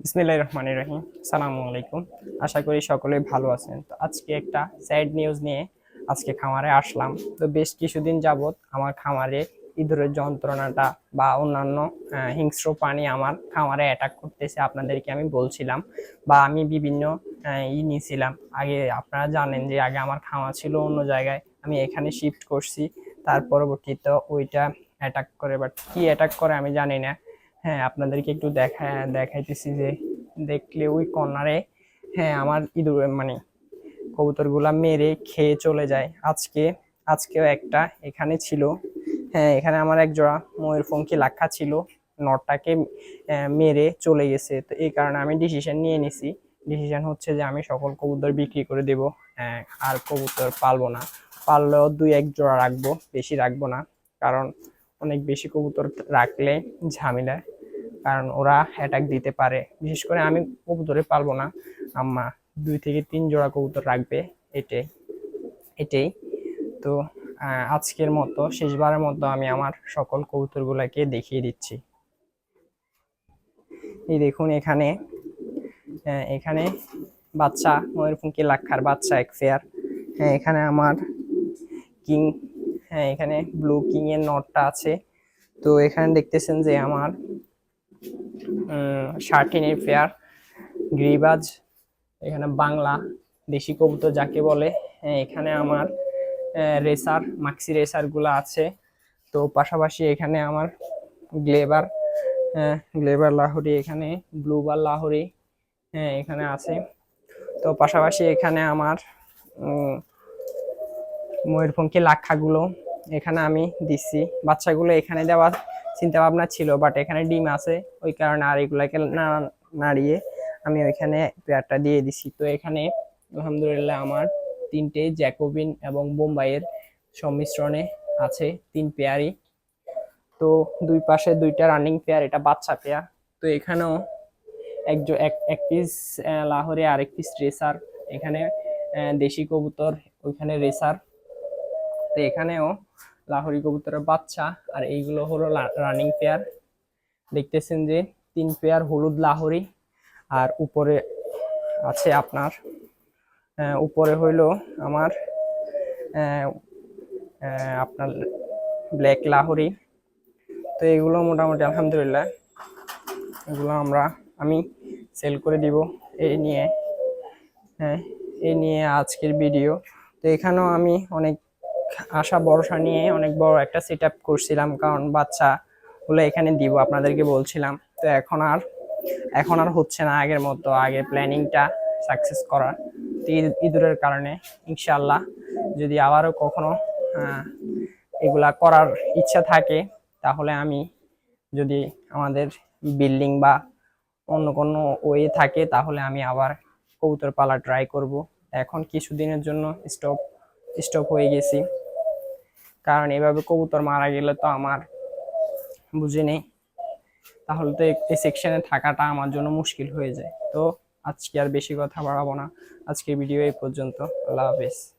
বিসমিল্লাহ রহমান রহিম। সালামু আলাইকুম। আশা করি সকলেই ভালো আছেন। তো আজকে একটা স্যাড নিউজ নিয়ে আজকে খামারে আসলাম। তো বেশ কিছুদিন যাবৎ আমার খামারে ইঁদুরের যন্ত্রণাটা বা অন্যান্য হিংস্র প্রাণী আমার খামারে অ্যাটাক করতেছে আপনাদেরকে আমি বলছিলাম বা আমি বিভিন্ন ই নিয়েছিলাম আগে আপনারা জানেন যে আগে আমার খামার ছিল অন্য জায়গায়। আমি এখানে শিফট করছি। তার পরবর্তীতে ওইটা অ্যাটাক করে বাট কী অ্যাটাক করে আমি জানি না। হ্যাঁ আপনাদেরকে একটু দেখা, দেখাইতেছি যে দেখলে ওই কর্নারে হ্যাঁ আমার ইঁদুর মানে কবুতরগুলা মেরে খেয়ে চলে যায়। আজকে, আজকেও একটা এখানে ছিল। হ্যাঁ এখানে আমার এক জোড়া ময়ূরপঙ্খী লাক্ষা ছিল। নটটাকে মেরে চলে গেছে। তো এই কারণে আমি ডিসিশন নিয়ে নিছি। ডিসিশন হচ্ছে যে আমি সকল কবুতর বিক্রি করে দেব। আর কবুতর পালবো না। পাললেও দুই এক জোড়া রাখব, বেশি রাখব না। কারণ অনেক বেশি কবুতর রাখলে ঝামেলা কারণ ওরা অ্যাটাক দিতে পারে। বিশেষ করে আমি কবুতরে পালবো না আম্মা দুই থেকে তিন জোড়া কবুতর রাখবে এটাই এটাই। তো আজকের মতো শেষবারের মতো আমি আমার সকল কবুতরগুলোকে দেখিয়ে দিচ্ছি। এই দেখুন এখানে আহ, এখানে বাচ্চা ময়ূরপঙ্খী লাক্ষার বাচ্চা এক ফেয়ার হ্যাঁ এখানে আমার কিং হ্যাঁ এখানে ব্লু কিং এর নটটা আছে। তো এখানে দেখতেছেন যে আমার শার্টিনের পেয়ার গ্রিবাজ এখানে বাংলা দেশি কবুতর যাকে বলে। হ্যাঁ, এখানে আমার রেসার মাক্সি রেসারগুলো আছে। তো পাশাপাশি এখানে আমার গ্লেবার গ্লেবার লাহোরি এখানে ব্লুবার লাহোরি হ্যাঁ এখানে আছে। তো পাশাপাশি এখানে আমার ময়ূরপঙ্খী লাক্ষাগুলো এখানে আমি দিচ্ছি। বাচ্চাগুলো এখানে দেওয়ার চিন্তা ভাবনা ছিল বাট এখানে ডিম আছে, ওই কারণে আর এগুলাকে না- নাড়িয়ে আমি ওইখানে পেয়ারটা দিয়ে দিছি। তো এখানে আলহামদুলিল্লাহ আমার তিনটে জ্যাকোবিন এবং বোম্বাইয়ের সংমিশ্রণে আছে তিন পেয়ারই। তো দুই পাশে দুইটা রানিং পেয়ার, এটা বাচ্চা পেয়ার। তো এখানেও এক এক এক পিস লাহোরে আরেক পিস রেসার, এখানে দেশি কবুতর, ওইখানে রেসার। তো এখানেও লাহোরি কবুতরের বাচ্চা, আর এইগুলো হলো রানিং পেয়ার দেখতেছেন যে তিন পেয়ার হলুদ লাহোরি, আর উপরে আছে আপনার উপরে হইল আমার আপনার ব্ল্যাক লাহোরি। তো এগুলো মোটামুটি আলহামদুলিল্লাহ, এগুলো আমরা, আমি সেল করে দিব এই নিয়ে হ্যাঁ এই নিয়ে আজকের ভিডিও তো এখানেও আমি অনেক আশা, ভরসা নিয়ে অনেক বড় একটা সেট আপ করছিলাম, কারণ বাচ্চা গুলো এখানে দিব, আপনাদেরকে বলছিলাম। তো এখন আর এখন আর হচ্ছে না আগের মতো, আগের প্ল্যানিংটা সাকসেস করার। ইঁদুরের কারণে ইনশাল্লাহ যদি আবারও কখনো এগুলা করার ইচ্ছা থাকে, তাহলে আমি যদি আমাদের বিল্ডিং বা অন্য কোনো ওয়ে থাকে, তাহলে আমি আবার কবুতর পালা ট্রাই করব। এখন কিছুদিনের জন্য স্টপ স্টপ হয়ে গেছি। কারণ এভাবে কবুতর মারা গেলে তো আমার, বুঝে নেই। তাহলে তো এই- সেকশনে থাকাটা আমার জন্য মুশকিল হয়ে যায়। তো আজকে আর বেশি কথা বাড়াবো না। আজকের ভিডিও এই পর্যন্ত। আল্লাহ হাফেজ।